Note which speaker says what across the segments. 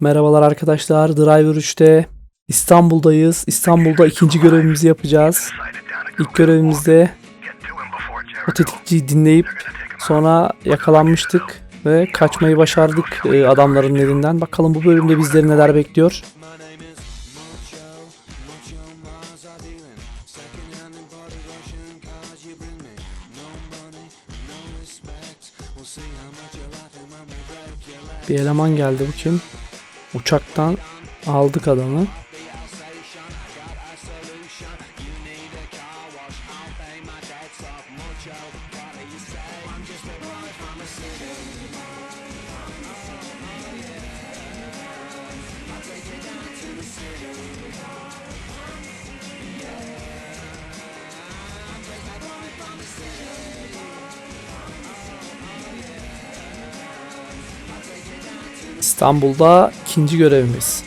Speaker 1: Merhabalar arkadaşlar. Driver 3'te İstanbul'dayız. İstanbul'da ikinci görevimizi yapacağız. İlk görevimizde o tetikçiyi dinleyip sonra yakalanmıştık ve kaçmayı başardık e, adamların elinden. Bakalım bu bölümde bizleri neler bekliyor. Bir eleman geldi bu kim? Uçaktan aldık adamı. İstanbul'da ikinci görevimiz.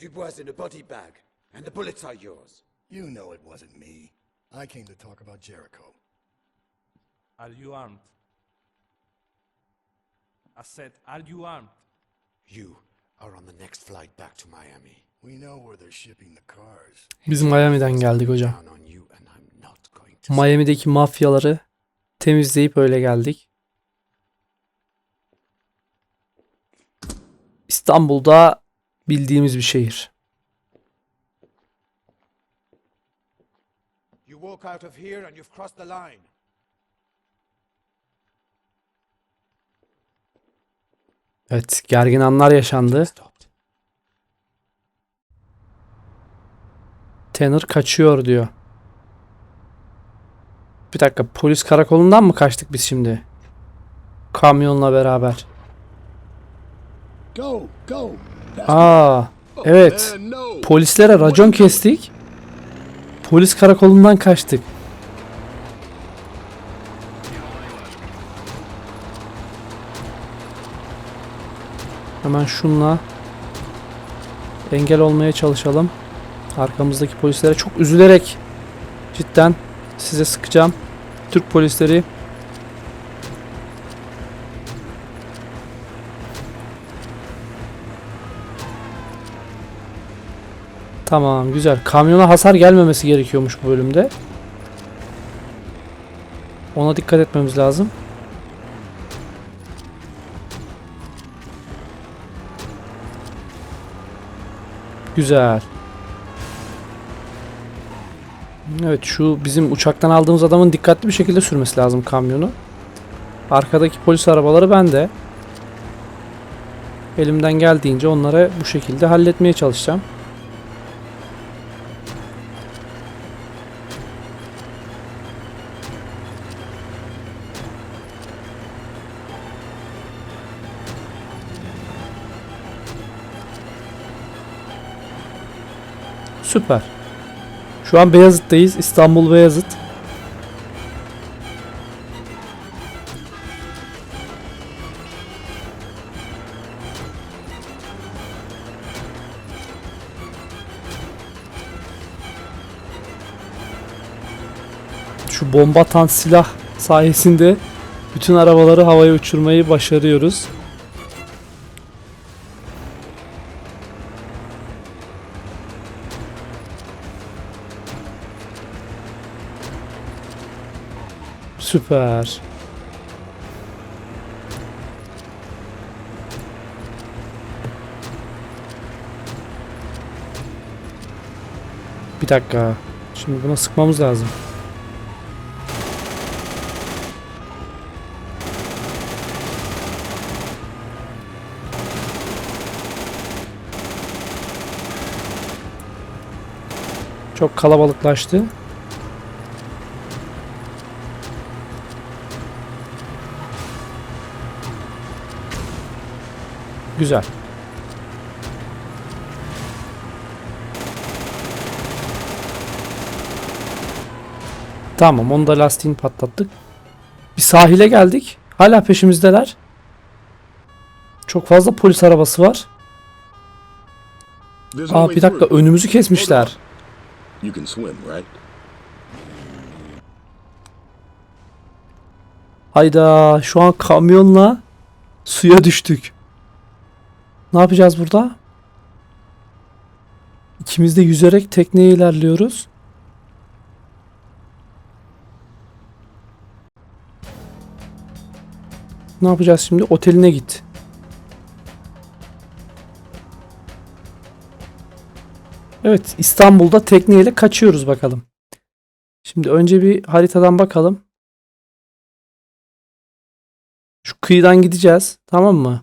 Speaker 2: Dubois in a body bag, and the bullets are yours.
Speaker 3: You know it wasn't me. I came to talk about Jericho.
Speaker 4: Are you armed? I said, are you armed?
Speaker 2: You are on the next flight back to Miami.
Speaker 3: We know where they're shipping the cars.
Speaker 1: Biz Miami'den geldik hocam.
Speaker 2: Down on you, and I'm not going to.
Speaker 1: Miami'deki mafyaları temizleyip öyle geldik. İstanbul'da bildiğimiz bir şehir.
Speaker 2: You walk out of here, and you've crossed the line.
Speaker 1: Evet, gergin anlar yaşandı. Tanner kaçıyor diyor. Bir dakika, polis karakolundan mı kaçtık biz şimdi? Kamyonla beraber.
Speaker 3: Go, go.
Speaker 1: Aa, evet. Polislere racon kestik. Polis karakolundan kaçtık. Hemen şunla engel olmaya çalışalım. Arkamızdaki polislere çok üzülerek cidden size sıkacağım. Türk polisleri Tamam güzel. Kamyona hasar gelmemesi gerekiyormuş bu bölümde. Ona dikkat etmemiz lazım. Güzel. Evet şu bizim uçaktan aldığımız adamın dikkatli bir şekilde sürmesi lazım kamyonu. Arkadaki polis arabaları bende. Elimden geldiğince onlara bu şekilde halletmeye çalışacağım. Süper. Şu an Beyazıt'tayız. İstanbul Beyazıt. Şu bomba atan silah sayesinde bütün arabaları havaya uçurmayı başarıyoruz. Süper. Bir dakika. Şimdi buna sıkmamız lazım. Çok kalabalıklaştı. Güzel. Tamam onu da lastiğini patlattık. Bir sahile geldik. Hala peşimizdeler. Çok fazla polis arabası var. Aa bir dakika önümüzü kesmişler. Hayda şu an kamyonla suya düştük. Ne yapacağız burada? İkimiz de yüzerek tekneye ilerliyoruz. Ne yapacağız şimdi? Oteline git. Evet, İstanbul'da tekneyle kaçıyoruz bakalım. Şimdi önce bir haritadan bakalım. Şu kıyıdan gideceğiz, tamam mı?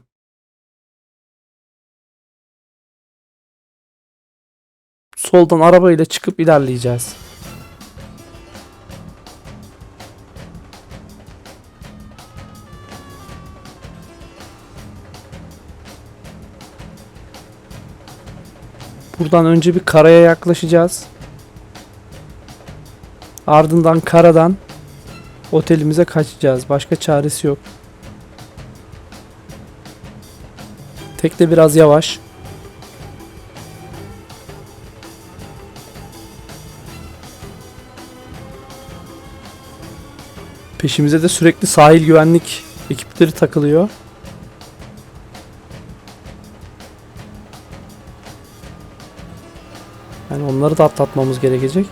Speaker 1: Soldan arabayla çıkıp ilerleyeceğiz. Buradan önce bir karaya yaklaşacağız. Ardından karadan otelimize kaçacağız. Başka çaresi yok. Tekne biraz yavaş. Peşimize de sürekli sahil güvenlik ekipleri takılıyor. Yani onları da atlatmamız gerekecek.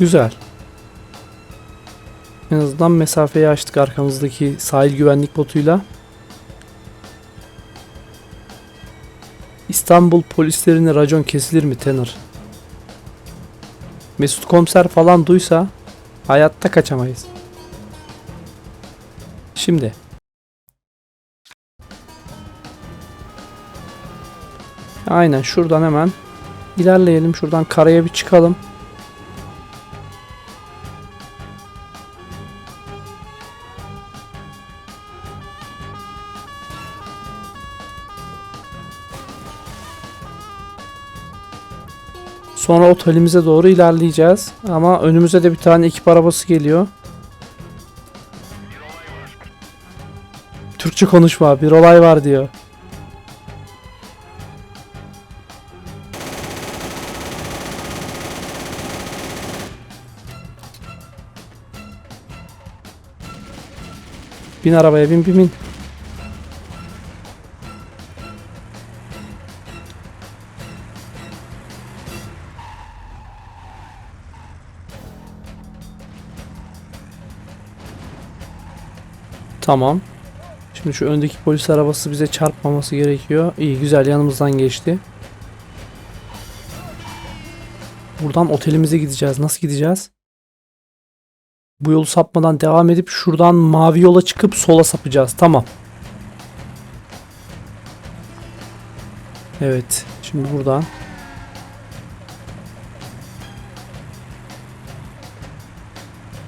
Speaker 1: Güzel. En azından mesafeyi açtık arkamızdaki sahil güvenlik botuyla. İstanbul polislerine racon kesilir mi Tenor? Mesut komiser falan duysa hayatta kaçamayız. Şimdi. Aynen şuradan hemen ilerleyelim. Şuradan karaya bir çıkalım. Sonra otelimize doğru ilerleyeceğiz. Ama önümüze de bir tane ekip arabası geliyor. Türkçe konuşma bir olay var diyor. Bin arabaya bin bin bin. Tamam. Şimdi şu öndeki polis arabası bize çarpmaması gerekiyor. İyi güzel yanımızdan geçti. Buradan otelimize gideceğiz. Nasıl gideceğiz? Bu yolu sapmadan devam edip şuradan mavi yola çıkıp sola sapacağız. Tamam. Evet. Şimdi buradan.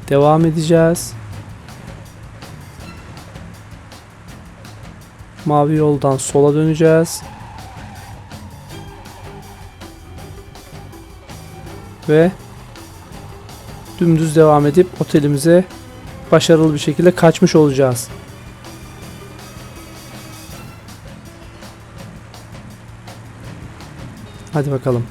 Speaker 1: Devam edeceğiz. Mavi yoldan sola döneceğiz. Ve dümdüz devam edip otelimize başarılı bir şekilde kaçmış olacağız. Hadi bakalım.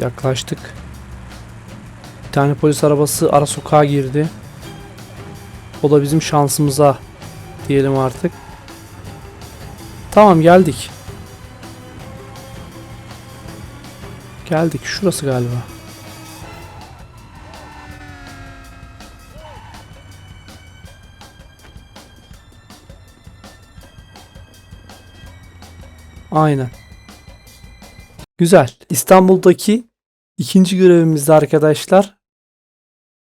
Speaker 1: Yaklaştık. Bir tane polis arabası ara sokağa girdi. O da bizim şansımıza diyelim artık. Tamam geldik. Geldik. Şurası galiba. Aynen. Güzel. İstanbul'daki ikinci görevimizde arkadaşlar.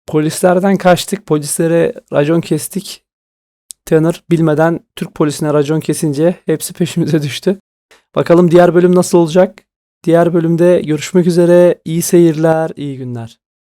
Speaker 1: Polislerden kaçtık. Polislere racon kestik. Tanner bilmeden Türk polisine racon kesince hepsi peşimize düştü. Bakalım diğer bölüm nasıl olacak? Diğer bölümde görüşmek üzere. İyi seyirler, iyi günler.